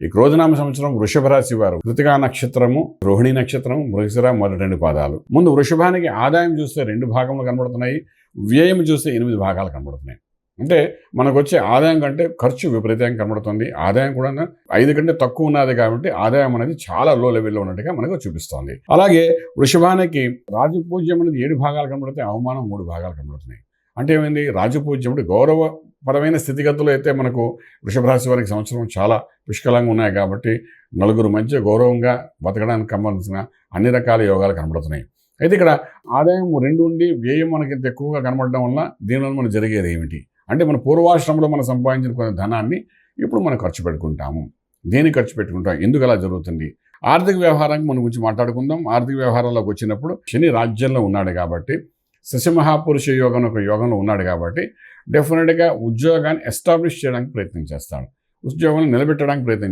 ఈ క్రోధనామ సంవత్సరం వృషభ రాశి వారు కృతికా నక్షత్రము రోహిణి నక్షత్రం మృగశిర మొదటి రెండు పాదాలు. ముందు వృషభానికి ఆదాయం చూస్తే రెండు భాగములు కనబడుతున్నాయి వ్యయం చూస్తే ఎనిమిది భాగాలు కనబడుతున్నాయి. అంటే మనకు వచ్చే ఆదాయం కంటే ఖర్చు విపరీతంగా కనబడుతుంది. ఆదాయం కూడా ఐదు కంటే తక్కువ ఉన్నది కాబట్టి ఆదాయం అనేది చాలా లో లెవెల్లో ఉన్నట్టుగా మనకు చూపిస్తోంది. అలాగే వృషభానికి రాజపూజ్యం అనేది ఏడు భాగాలు కనబడితే అవమానం మూడు భాగాలు కనబడుతున్నాయి. అంటే ఏమైంది? రాజపూజ్యముడు అంటే పరమైన స్థితిగతులు అయితే మనకు వృషభ రాశి వారికి సంవత్సరం చాలా పుష్కలంగా ఉన్నాయి కాబట్టి నలుగురు మధ్య గౌరవంగా బతకడానికి సంబంధించిన అన్ని రకాల యోగాలు కనబడుతున్నాయి. అయితే ఇక్కడ ఆదాయం రెండు ఉండి వ్యయం మనకి ఎక్కువగా కనబడడం వల్ల దీనివల్ల మనం జరిగేది ఏమిటి? అంటే మన పూర్వాశ్రమంలో మనం సంపాదించిన కొన్ని ధనాన్ని ఇప్పుడు మనం ఖర్చు పెట్టుకుంటాము. దేని ఖర్చు పెట్టుకుంటాం? ఎందుకు అలా జరుగుతుంది? ఆర్థిక వ్యవహారానికి మన గురించి మాట్లాడుకుందాం. ఆర్థిక వ్యవహారాల్లోకి వచ్చినప్పుడు శని రాజ్యంలో ఉన్నాడు కాబట్టి శశిమహాపురుష యోగం ఒక యోగంలో ఉన్నాడు కాబట్టి డెఫినెట్గా ఉద్యోగాన్ని ఎస్టాబ్లిష్ చేయడానికి ప్రయత్నం చేస్తాడు. ఉద్యోగాన్ని నిలబెట్టడానికి ప్రయత్నం